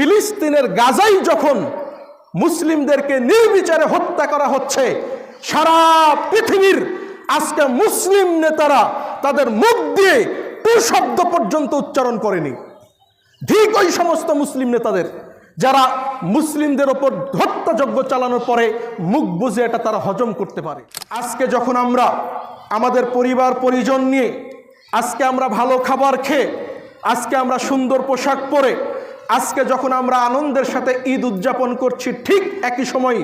ফিলিস্তিনের গাজাই যখন মুসলিমদেরকে নির্বিচারে হত্যা করা হচ্ছে, সারা পৃথিবীর আজকে মুসলিম নেতারা তাদের মুখ দিয়ে টু শব্দ পর্যন্ত উচ্চারণ করেনি। ঠিক ওই সমস্ত মুসলিম নেতাদের, যারা মুসলিমদের ওপর হত্যাযজ্ঞ চালানোর পরে মুখ বুঝে এটা তারা হজম করতে পারে। আজকে যখন আমরা আমাদের পরিবার, পরিজন নিয়ে, আজকে আমরা ভালো খাবার খেয়ে, আজকে আমরা সুন্দর পোশাক পরে আজকে যখন আমরা আনন্দের সাথে ঈদ উদযাপন করছি, ঠিক একই সময়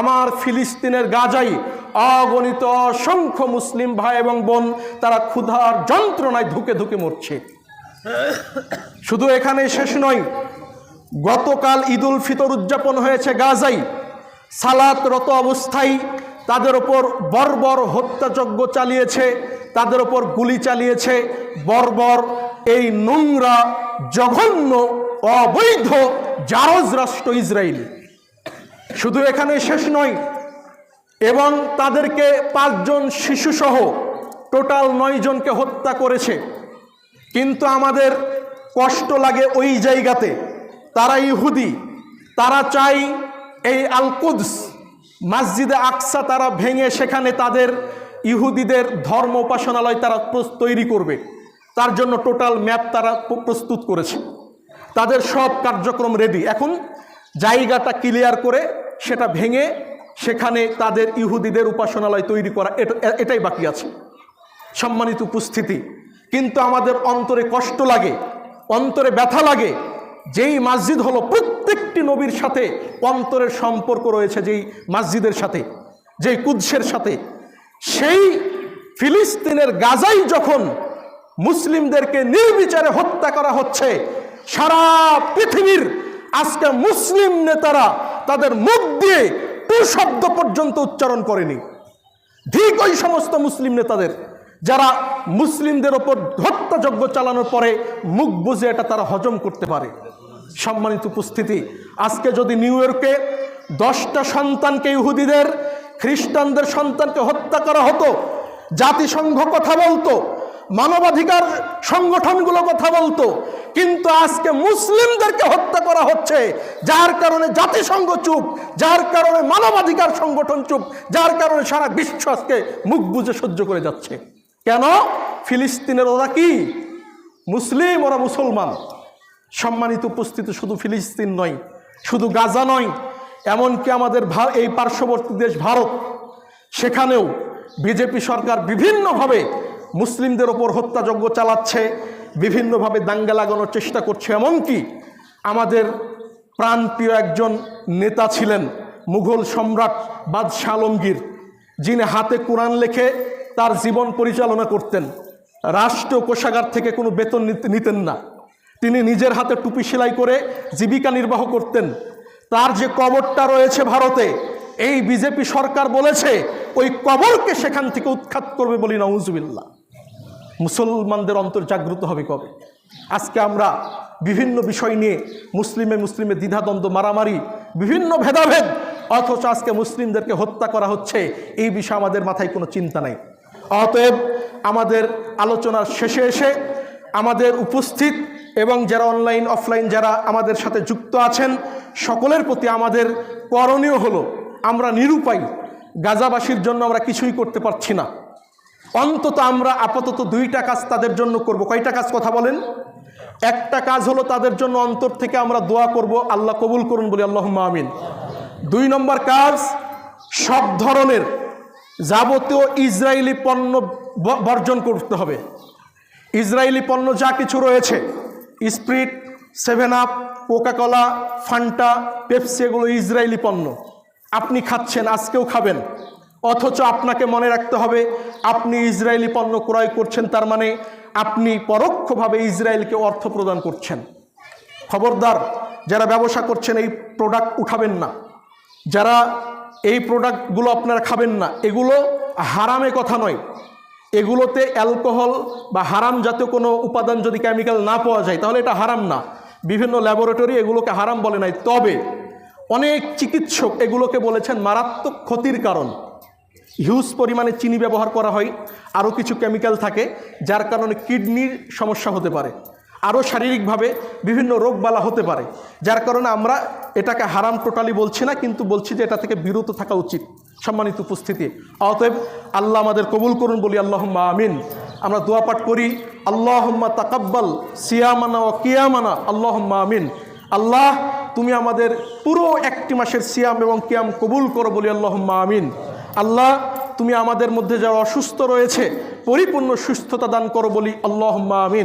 আমার ফিলিস্তিনের গাজাই অগণিত অসংখ্য মুসলিম ভাই এবং বোন, তারা ক্ষুধার যন্ত্রণায় ধুকে ধুকে মরছে। শুধু এখানে শেষ নয়, গতকাল ঈদুল ফিতর উদযাপন হয়েছে গাজাই সালাতরত অবস্থায় তাদের ওপর বর্বর হত্যাযজ্ঞ চালিয়েছে, তাদের ওপর গুলি চালিয়েছে। বর্বর এই নোংরা, জঘন্য অবৈধ জারজ রাষ্ট্র ইসরায়েল। শুধু এখানে শেষ নয়, এবং তাদেরকে পাঁচজন শিশুসহ টোটাল নয় জনকে হত্যা করেছে। কিন্তু আমাদের কষ্ট লাগে ওই জায়গাতে। তারা ইহুদি, তারা চাই এই আলকুদস মসজিদে আকসা তারা ভেঙে সেখানে তাদের ইহুদিদের ধর্ম উপাসনালয় তারা তৈরি করবে। তার জন্য টোটাল ম্যাপ তারা প্রস্তুত করেছে। তাদের সব কার্যক্রম রেডি এখন জায়গাটা ক্লিয়ার করে সেটা ভেঙে সেখানে তাদের ইহুদিদের উপাসনালয় তৈরি করা, এটা- এটাই বাকি আছে। সম্মানিত উপস্থিতি, কিন্তু আমাদের অন্তরে কষ্ট লাগে, অন্তরে ব্যথা লাগে। যেই মসজিদ হলো প্রত্যেকটি নবীর সাথে অন্তরের সম্পর্ক রয়েছে যেই মসজিদের সাথে, যেই কুদ্সের সাথে। সেই ফিলিস্তিনের গাজাই যখন মুসলিমদেরকে নির্বিচারে হত্যা করা হচ্ছে সারা পৃথিবীর আজকে মুসলিম নেতারা তাদের মুখ দিয়ে টু শব্দ পর্যন্ত উচ্চারণ করেনি। ঠিক ওই সমস্ত মুসলিম নেতাদের, যারা মুসলিমদের ওপর হত্যাযজ্ঞ চালানোর পরে মুখ বুঝে এটা তারা হজম করতে পারে। সম্মানিত উপস্থিতি, আজকে যদি নিউ ইয়র্কে দশটা সন্তানকে ইহুদিদের, খ্রিস্টানদের সন্তানকে হত্যা করা হতো, জাতিসংঘ কথা বলতো মানবাধিকার সংগঠনগুলো কথা বলতো। কিন্তু আজকে মুসলিমদেরকে হত্যা করা হচ্ছে। যার কারণে জাতিসংঘ চুপ, যার কারণে মানবাধিকার সংগঠন চুপ, যার কারণে সারা বিশ্ব আজকে মুখ বুঝে সহ্য করে যাচ্ছে। কেন? ফিলিস্তিনের ওরা কি? মুসলিম, ওরা মুসলমান। সম্মানিত উপস্থিতি শুধু ফিলিস্তিন নয়, শুধু গাজা নয়, এমনকি আমাদের এই পার্শ্ববর্তী দেশ ভারত। সেখানেও বিজেপি সরকার বিভিন্নভাবে মুসলিমদের ওপর হত্যাযজ্ঞ চালাচ্ছে, বিভিন্নভাবে দাঙ্গা লাগানোর চেষ্টা করছে, এমনকি আমাদের প্রাণপ্রিয় একজন নেতা ছিলেন মুঘল সম্রাট বাদশাহ আলমগীর, যিনি হাতে কোরআন লেখে তার জীবন পরিচালনা করতেন। রাষ্ট্র কোষাগার থেকে কোনো বেতন নিতেন না। তিনি নিজের হাতে টুপি সেলাই করে জীবিকা নির্বাহ করতেন। তার যে কবরটা রয়েছে ভারতে, এই বিজেপি সরকার বলেছে, ওই কবরকে সেখান থেকে উৎখাত করবে বলি নউজবিল্লা মুসলমানদের অন্তর জাগ্রত হবে কবে? আজকে আমরা বিভিন্ন বিষয় নিয়ে মুসলিমে মুসলিমে দ্বিধাদ্বন্দ্ব, মারামারি, বিভিন্ন ভেদাভেদ, অথচ আজকে মুসলিমদেরকে হত্যা করা হচ্ছে, এই বিষয়ে আমাদের মাথায় কোনো চিন্তা নেই। অতএব আমাদের আলোচনার শেষে এসে আমাদের উপস্থিত এবং যারা অনলাইন, অফলাইন যারা আমাদের সাথে যুক্ত আছেন, সকলের প্রতি আমাদের করণীয় হলো, আমরা নিরুপায়, গাজাবাসীর জন্য আমরা কিছুই করতে পারছি না। অন্তত আমরা আপাতত দুইটা কাজ তাদের জন্য করব। কয়টা কাজ কথা বলেন? একটা কাজ হলো তাদের জন্য অন্তর থেকে আমরা দোয়া করব, আল্লাহ কবুল করুন বলি আল্লাহ আমিন। দুই নম্বর কাজ, সব ধরনের যাবতীয় ইসরায়েলি পণ্য বর্জন করতে হবে। ইসরায়েলি পণ্য যা কিছু রয়েছে, Sprite, seven up, Coca Cola, Fanta, Pepsi, এগুলো ইসরায়েলি পণ্য। আপনি খাচ্ছেন, আজকেও খাবেন। অথচ আপনাকে মনে রাখতে হবে, আপনি ইসরায়েলি পণ্য ক্রয় করছেন তার মানে আপনি পরোক্ষভাবে ইসরায়েলকে অর্থ প্রদান করছেন। খবরদার, যারা ব্যবসা করছেন এই প্রোডাক্ট উঠাবেন না। যারা এই প্রোডাক্টগুলো আপনারা খাবেন না, এগুলো হারামে কথা নয়। এগুলোতে অ্যালকোহল বা হারাম জাতীয় কোনো উপাদান যদি কেমিক্যাল না পাওয়া যায়, তাহলে এটা হারাম না। বিভিন্ন ল্যাবরেটরি এগুলোকে হারাম বলে নাই। তবে অনেক চিকিৎসক এগুলোকে বলেছেন মারাত্মক ক্ষতির কারণ। হিউজ পরিমাণে চিনি ব্যবহার করা হয়, আরও কিছু কেমিক্যাল থাকে, যার কারণে কিডনির সমস্যা হতে পারে। আরও শারীরিকভাবে বিভিন্ন রোগবালা হতে পারে, যার কারণে আমরা এটাকে হারাম টোটালি বলছি না, কিন্তু বলছি যে এটা থেকে বিরত থাকা উচিত, সম্মানিত উপস্থিতি। অতএব আল্লাহ আমাদের কবুল করুন, বলি আল্লাহ আমিন। আমরা দোয়া পাঠ করি, আল্লাহম্মা তাকাব্বাল সিয়ামানা ও কিয়ামানা, আল্লাহম্মা আমিন। আল্লাহ, তুমি আমাদের পুরো একটি মাসের সিয়াম এবং কিয়াম কবুল করো, বলি আল্লাহম্মা আমিন। আল্লাহ তুমি আমাদের মধ্যে যারা অসুস্থ রয়েছে পরিপূর্ণ সুস্থতা দান করো বলি আল্লাহ আমিন।